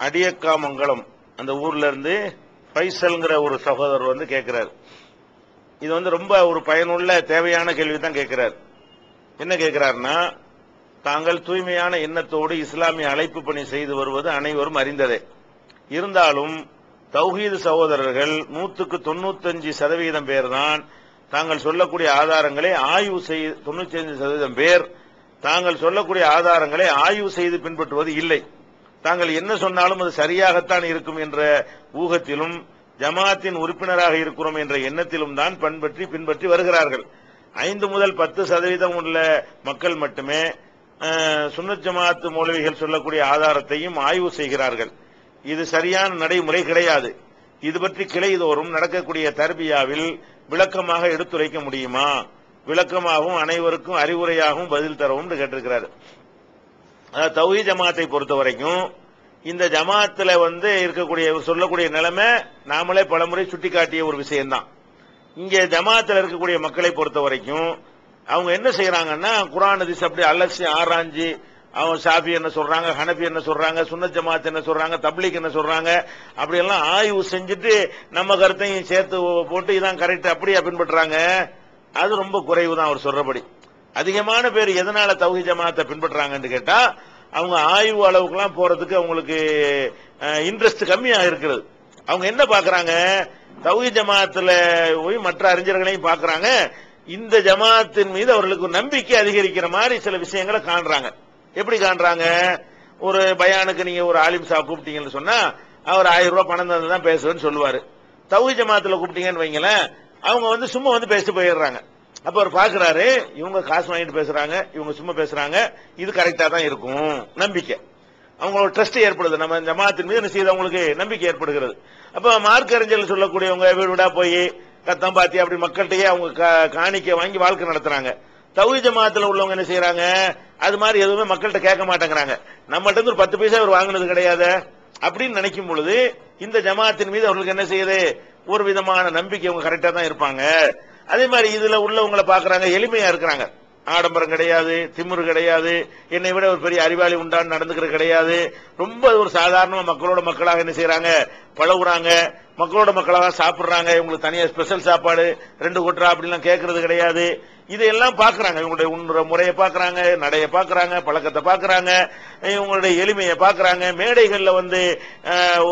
அடியக்காமங்கலம் அந்த ஊர்ல இருந்து ஃபைசல்ங்கிற ஒரு சகோதரர் வந்து கேட்கிறார் இது வந்து ரொம்ப ஒரு பயனுள்ள தேவையான கேள்வி தான் கேட்கிறார் என்ன கேட்கிறாருன்னா தாங்கள் தூய்மையான எண்ணத்தோடு இஸ்லாமிய அழைப்பு பணி செய்து வருவது அனைவரும் அறிந்ததே. இருந்தாலும் தௌஹீது சகோதரர்கள் நூத்துக்கு தொண்ணூத்தஞ்சு சதவீதம் பேர் தான் தாங்கள் சொல்லக்கூடிய ஆதாரங்களை ஆய்வு செய்து தொண்ணூத்தி அஞ்சு சதவீதம் பேர் தாங்கள் சொல்லக்கூடிய ஆதாரங்களை ஆய்வு செய்து பின்பற்றுவது இல்லை. தாங்கள் என்ன சொன்னாலும் அது சரியாகத்தான் இருக்கும் என்ற ஊகத்திலும் ஜமாத்தின் உறுப்பினராக இருக்கிறோம் என்ற எண்ணத்திலும் தான் பண்பற்றி பின்பற்றி வருகிறார்கள். ஐந்து முதல் பத்து சதவீதம் உள்ள மக்கள் மட்டுமே சுன்னத் ஜமாத்து மௌலவிகள் சொல்லக்கூடிய ஆதாரத்தையும் ஆய்வு செய்கிறார்கள். இது சரியான நடைமுறை கிடையாது. இது பற்றி கிளைதோறும் நடக்கக்கூடிய தர்பியாவில் விளக்கமாக எடுத்துரைக்க முடியுமா? விளக்கமாகவும் அனைவருக்கும் அறிவுரையாகவும் பதில் தரவும் கேட்டிருக்கிறார். தௌஹி ஜமாத்தை பொறுத்த வரைக்கும் இந்த ஜமாத்துல வந்து இருக்கக்கூடிய சொல்லக்கூடிய நிலைமை நாமளே பலமுறை சுட்டிக்காட்டிய ஒரு விஷயம்தான். இங்க ஜமாத்துல இருக்கக்கூடிய மக்களை பொறுத்த வரைக்கும் அவங்க என்ன செய்யறாங்கன்னா குரான் ஹதீஸ் அப்படி அலசி ஆராய்ஞ்சி அவங்க ஷாஃபி என்ன சொல்றாங்க ஹனபி என்ன சொல்றாங்க சுன்ன ஜமாத் என்ன சொல்றாங்க தப்லீக் என்ன சொல்றாங்க அப்படி எல்லாம் ஆய்வு செஞ்சுட்டு நம்ம கருத்தையும் சேர்த்து போட்டு இதான் கரெக்ட் அப்படியே பின்பற்றுறாங்க அது ரொம்ப குறைவு தான் அவர் சொல்றபடி. அதிகமான பேர் எதனால தௌஹி ஜமாத்தை பின்பற்றுறாங்கன்னு கேட்டா அவங்க ஆய்வு அளவுக்குலாம் போறதுக்கு அவங்களுக்கு இன்ட்ரெஸ்ட் கம்மியாக இருக்கிறது. அவங்க என்ன பாக்குறாங்க? தௌஹி ஜமாத்துல போய் மற்ற அறிஞர்களையும் பாக்குறாங்க. இந்த ஜமாத்தின் மீது அவர்களுக்கு நம்பிக்கை அதிகரிக்கிற மாதிரி சில விஷயங்களை காண்றாங்க. எப்படி காண்றாங்க? ஒரு பயானுக்கு நீங்க ஒரு ஆலிம் சா கூப்பிட்டீங்கன்னு சொன்னா அவர் ஆயிரம் ரூபாய் பணம் தந்து தான் பேசுவேன்னு சொல்லுவாரு. தௌஹி ஜமாத்துல கூப்பிட்டீங்கன்னு வைங்களேன் அவங்க வந்து சும்மா வந்து பேசிட்டு போயிடுறாங்க. அப்ப அவர் பாக்குறாரு இவங்க காசு வாங்கிட்டு பேசுறாங்க இவங்க சும்மா பேசுறாங்க இது கரெக்டா தான் இருக்கும். நம்பிக்கை. அவங்களோட ட்ரஸ்ட் ஏற்படுது. நம்ம ஜமாத்தின் மீது என்ன செய்யுது? அவங்களுக்கு நம்பிக்கை ஏற்படுகிறது. அப்ப மார்க் அறிஞர்கள் சொல்லக்கூடியவங்க வீடு வீடா போய் கத்தம் பாத்தி அப்படி மக்கள்கிட்டயே அவங்க காணிக்க காணிக்கை வாங்கி வாழ்க்கை நடத்துறாங்க. தௌஹி ஜமாத்துல உள்ளவங்க என்ன செய்யறாங்க? அது மாதிரி எதுவுமே மக்கள்கிட்ட கேட்க மாட்டேங்கிறாங்க. நம்மள்ட்ட இருந்து ஒரு பத்து பைசா அவர் வாங்கினது கிடையாது. அப்படின்னு நினைக்கும் பொழுது இந்த ஜமாத்தின் மீது அவர்களுக்கு என்ன செய்யுது? ஒரு விதமான நம்பிக்கை அவங்க கரெக்டா தான் இருப்பாங்க. அதே மாதிரி இதுல உள்ளவங்களை பாக்குறாங்க எளிமையா இருக்கிறாங்க. ஆடம்பரம் கிடையாது திமுரு கிடையாது என்னை விட ஒரு பெரிய அறிவாளி உண்டான்னு நடந்துக்கிறது கிடையாது. ரொம்ப ஒரு சாதாரண மக்களோட மக்களாக என்ன செய்யறாங்க பழகுறாங்க. மக்களோட மக்களாக சாப்பிடுறாங்க. இவங்களுக்கு தனியாக ஸ்பெஷல் சாப்பாடு ரெண்டு கொட்டுறா அப்படிலாம் கேட்கறது கிடையாது. இதையெல்லாம் பாக்குறாங்க இவங்களுடைய உண்ணுற முறையை பாக்குறாங்க நடைய பாக்குறாங்க பழக்கத்தை பாக்குறாங்க இவங்களுடைய எளிமையை பாக்குறாங்க மேடைகள்ல வந்து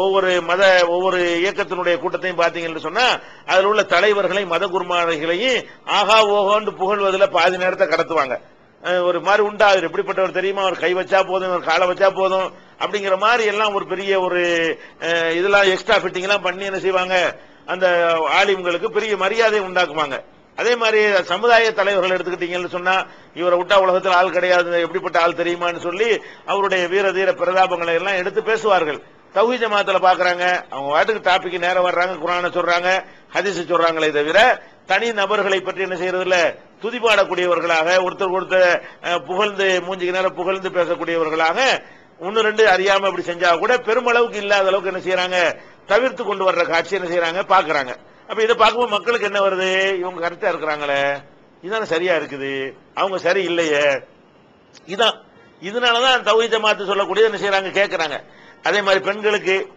ஒவ்வொரு மத ஒவ்வொரு இயக்கத்தினுடைய கூட்டத்தையும் பாத்தீங்கன்னு சொன்னா அதில் உள்ள தலைவர்களையும் மத குருமார்களையும் ஆகா ஓஹோன்னு புகழ்வதில் பாதி நேரத்தை கடத்துவாங்க. ஒரு மாதிரி உண்டா? அவர் எப்படிப்பட்டவர் தெரியுமா? அவர் கை வச்சா போதும் அவர் காலை வச்சா போதும் அப்படிங்கிற மாதிரி எல்லாம் ஒரு பெரிய ஒரு இதெல்லாம் எக்ஸ்ட்ரா ஃபிட்டிங் எல்லாம் பண்ணி என்ன செய்வாங்க? அந்த ஆலிம்களுக்கு பெரிய மரியாதை உண்டாக்குவாங்க. அதே மாதிரி சமுதாய தலைவர்கள் எடுத்துக்கிட்டீங்கன்னு சொன்னா இவரை விட்டா உலகத்தில் ஆள் கிடையாது எப்படிப்பட்ட ஆள் தெரியுமான்னு சொல்லி அவருடைய வீர தீர பிரதாபங்களை எல்லாம் எடுத்து பேசுவார்கள். தௌஹி ஜமாத்துல பாக்குறாங்க அவங்க வாட்டுக்கு டாபிக் நேரம் வர்றாங்க குரானை சொல்றாங்க ஹதிசு சொல்றாங்களே தவிர தனி நபர்களை பற்றி என்ன செய்யறது இல்ல துதிபாடக்கூடியவர்களாக ஒருத்தர் ஒருத்தர் புகழ்ந்து மூஞ்சிக்கு நேரம் புகழ்ந்து பேசக்கூடியவர்களாக ஒன்னு ரெண்டு அறியாம இப்படி செஞ்சா கூட பெருமளவுக்கு இல்லாத அளவுக்கு என்ன செய்யறாங்க? தவிர்த்து கொண்டு வர்ற காட்சி என்ன செய்யறாங்க? பாக்குறாங்க. அப்ப இதை பார்க்கும்போது மக்களுக்கு என்ன வருது? இவங்க கரெக்டா இருக்கிறாங்களே. இதான சரியா இருக்குது. அவங்க சரி இல்லையே. இதான். இதனாலதான் தௌஹி ஜமாத்து சொல்லக்கூடியது என்ன செய்யறாங்க? கேட்கறாங்க அதே மாதிரி பெண்களுக்கு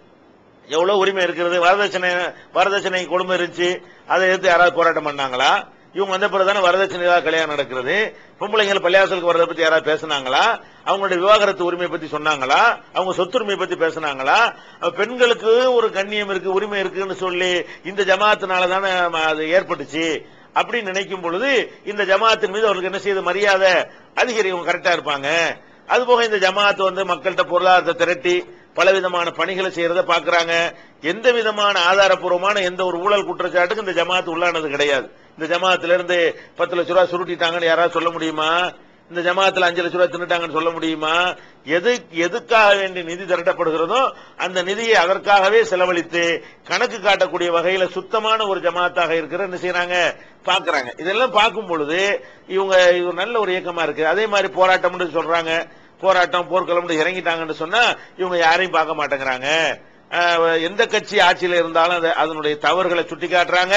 எவ்வளவு உரிமை இருக்கிறது? வரதட்சணை வரதட்சணை கொடுமை இருந்துச்சு. அதை எடுத்து யாராவது போராட்டம் பண்ணாங்களா? இவங்க வந்த பிறகு தானே வரதட்சணையாக கல்யாணம் நடக்கிறது. பொம்பளைங்கள் பள்ளியாசலுக்கு வரதை பத்தி யாராவது பேசுனாங்களா? அவங்களுடைய விவாகரத்து உரிமையை பத்தி சொன்னாங்களா? அவங்க சொத்துரிமையை பத்தி பேசுனாங்களா? பெண்களுக்கு ஒரு கண்ணியம் இருக்கு உரிமை இருக்குன்னு சொல்லி இந்த ஜமாத்தினால தானே அது ஏற்பட்டுச்சு. அப்படின்னு நினைக்கும் பொழுது இந்த ஜமாத்தின் மீது அவர்களுக்கு என்ன செய்யுது மரியாதை அதிகரி இவங்க கரெக்டா இருப்பாங்க. அதுபோக இந்த ஜமாத் வந்து மக்கள்கிட்ட பொருளாதாரத்தை திரட்டி பலவிதமான பணிகளை செய்யறத பாக்குறாங்க எந்த விதமான ஆதாரப்பூர்வமான எந்த ஒரு ஊழல் குற்றச்சாட்டுக்கு இந்த ஜமாத் உள்ளானது கிடையாது. இந்த ஜமாத்துல இருந்து பத்து லட்ச ரூபா சுருட்டிட்டாங்கன்னு யாராவது சொல்ல முடியுமா? இந்த ஜமாத்துல அஞ்சு லட்ச ரூபா தின்னுட்டாங்கன்னு சொல்ல முடியுமா? எது எதுக்காக வேண்டி நிதி திரட்டப்படுகிறதோ அந்த நிதியை அதற்காகவே செலவழித்து கணக்கு காட்டக்கூடிய வகையில சுத்தமான ஒரு ஜமாத்தாக இருக்கிற என்ன செய்யறாங்க பாக்குறாங்க. இதெல்லாம் பார்க்கும் பொழுது இவங்க இது நல்ல ஒரு இயக்கமா இருக்கு. அதே மாதிரி போராட்டம்னு சொல்றாங்க. போராட்டம் போர்க்களம்னு இறங்கிட்டாங்கன்னு சொன்னா இவங்க யாரையும் பார்க்க மாட்டேங்கிறாங்க. எந்த கட்சி ஆட்சியில இருந்தாலும் அதனுடைய தவறுகளை சுட்டி காட்டுறாங்க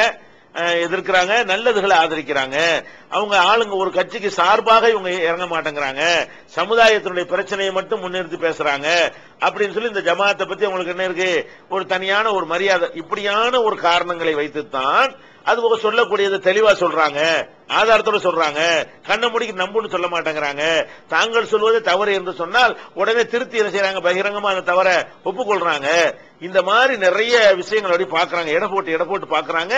எதிர்க்கிறாங்க நல்லதுகளை ஆதரிக்கிறாங்க. அவங்க ஆளுங்க ஒரு கட்சிக்கு சார்பாக இவங்க இறங்க மாட்டேங்கிறாங்க. சமுதாயத்தினுடைய பிரச்சனையை மட்டும் முன்னிறுத்தி பேசுறாங்க. அப்படின்னு சொல்லி இந்த ஜமாத்தை பத்தி உங்களுக்கு என்ன இருக்கு? ஒரு தனியான ஒரு மரியாதை. இப்படியான ஒரு காரணங்களை வைத்துத்தான் அது போக சொல்லக்கூடியது தெளிவா சொல்றாங்க. ஆதாரத்தோட சொல்றாங்க. கண்ண முடிக்கு நம்புன்னு சொல்ல மாட்டேங்கிறாங்க. தாங்கள் சொல்வது தவறு என்று சொன்னால் உடனே திருத்தி என்ன செய்யறாங்க பகிரங்கமா அந்த தவற ஒப்புக்கொள்றாங்க. இந்த மாதிரி நிறைய விஷயங்கள் அப்படி பாக்குறாங்க. எடை போட்டு எடை போட்டு பாக்குறாங்க.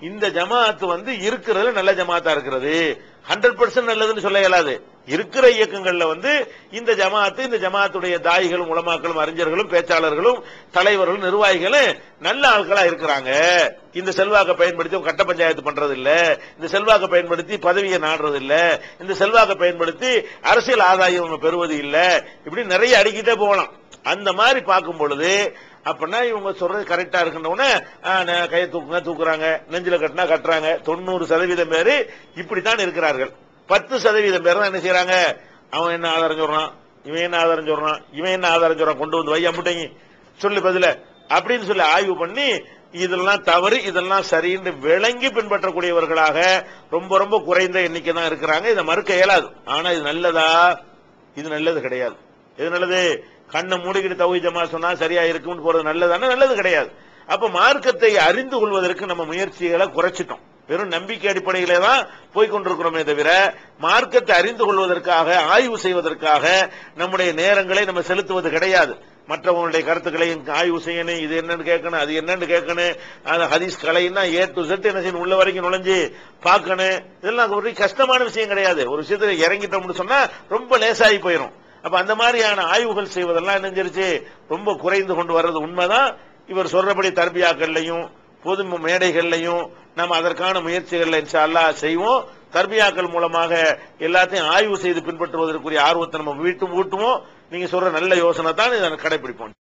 இந்த ஜமாத்து வந்து இருக்கிறது நல்ல ஜமாத்தா இருக்கிறது. ஹண்ட்ரட் பர்சன்ட் நல்லதுன்னு சொல்ல இயலாது. இருக்கிற இயக்கங்கள்ல வந்து இந்த ஜமாத்து இந்த ஜமாத்துடைய தாயிகளும் உலமாக்களும் அறிஞர்களும் பேச்சாளர்களும் தலைவர்களும் நிர்வாகிகளும் நல்ல ஆட்களா இருக்கிறாங்க. இந்த செல்வாக்கை பயன்படுத்தி கட்ட பஞ்சாயத்து பண்றது இல்ல இந்த செல்வாக்கை பயன்படுத்தி பதவியை நாடுறது இல்ல இந்த செல்வாக்கை பயன்படுத்தி அரசியல் ஆதாயம் பெறுவது இல்ல. இப்படி நிறைய அடிக்கிட்டே போகலாம். அந்த மாதிரி பார்க்கும் பொழுது அப்படின்னா இவங்க சொல்றது கரெக்டா இருக்குன்னு கையை தூக்குங்க தூக்குறாங்க. நெஞ்சில கட்டினா கட்டுறாங்க. தொண்ணூறு சதவீதம் பேரு இப்படித்தான் இருக்கிறார்கள். பத்து சதவீதம் பேர் தான் என்ன செய்யறாங்க அவன் என்ன ஆதாரம் சொல்றான்? இவன் என்ன ஆதாரம் சொல்றான்? இவன் என்ன ஆதாரம் சொல்றான்? கொண்டு வந்து வை அம்பிட்டங்க சொல்லு பதில. அப்படின்னு சொல்லி ஆய்வு பண்ணி இதெல்லாம் தவறு இதெல்லாம் சரின்னு விளங்கி பின்பற்றக்கூடியவர்களாக ரொம்ப ரொம்ப குறைந்த எண்ணிக்கை தான் இருக்கிறாங்க. இதை மறுக்க இயலாது. ஆனா இது நல்லதா? இது நல்லது கிடையாது. இது நல்லது? கண்ணை மூடிக்கிட்டு தவி ஜமா சொன்னா சரியா இருக்கும்னு போறது நல்லதானா நல்லது கிடையாது. அப்ப மார்க்கத்தை அறிந்து கொள்வதற்கு நம்ம முயற்சிகளை குறைச்சிட்டோம். வெறும் நம்பிக்கை அடிப்படையிலே தான் போய்கொண்டிருக்கிறோமே தவிர மார்க்கத்தை அறிந்து கொள்வதற்காக ஆய்வு செய்வதற்காக நம்முடைய நேரங்களை நம்ம செலுத்துவது கிடையாது. மற்றவங்களுடைய கருத்துக்களை ஆய்வு செய்யணும் இது என்னன்னு கேட்கணும் அது என்னன்னு கேட்கணும் அந்த ஹதீஸ் கலைன்னா ஏ டு செட் என்ன செய்யணும் உள்ள வரைக்கும் நுழைஞ்சு பார்க்கணும். இதெல்லாம் ஒரு கஷ்டமான விஷயம் கிடையாது. ஒரு விஷயத்துல இறங்கிட்டோம்னு சொன்னா ரொம்ப லேசாகி போயிடும் அப்ப அந்த மாதிரியான ஆய்வுகள் செய்வதெல்லாம் என்னஞ்சிருச்சு ரொம்ப குறைந்து கொண்டு வர்றது உண்மைதான். இவர் சொல்றபடி தர்பியாக்கள்லையும் பொது மேடைகள்லையும் நம்ம அதற்கான முயற்சிகள்ல இன்ஷால்லா செய்வோம். தர்பியாக்கள் மூலமாக எல்லாத்தையும் ஆய்வு செய்து பின்பற்றுவதற்குரிய ஆர்வத்தை நம்ம வீட்டும் ஊட்டுவோம். நீங்க சொல்ற நல்ல யோசனை தான் இதை கடைபிடிப்போம்.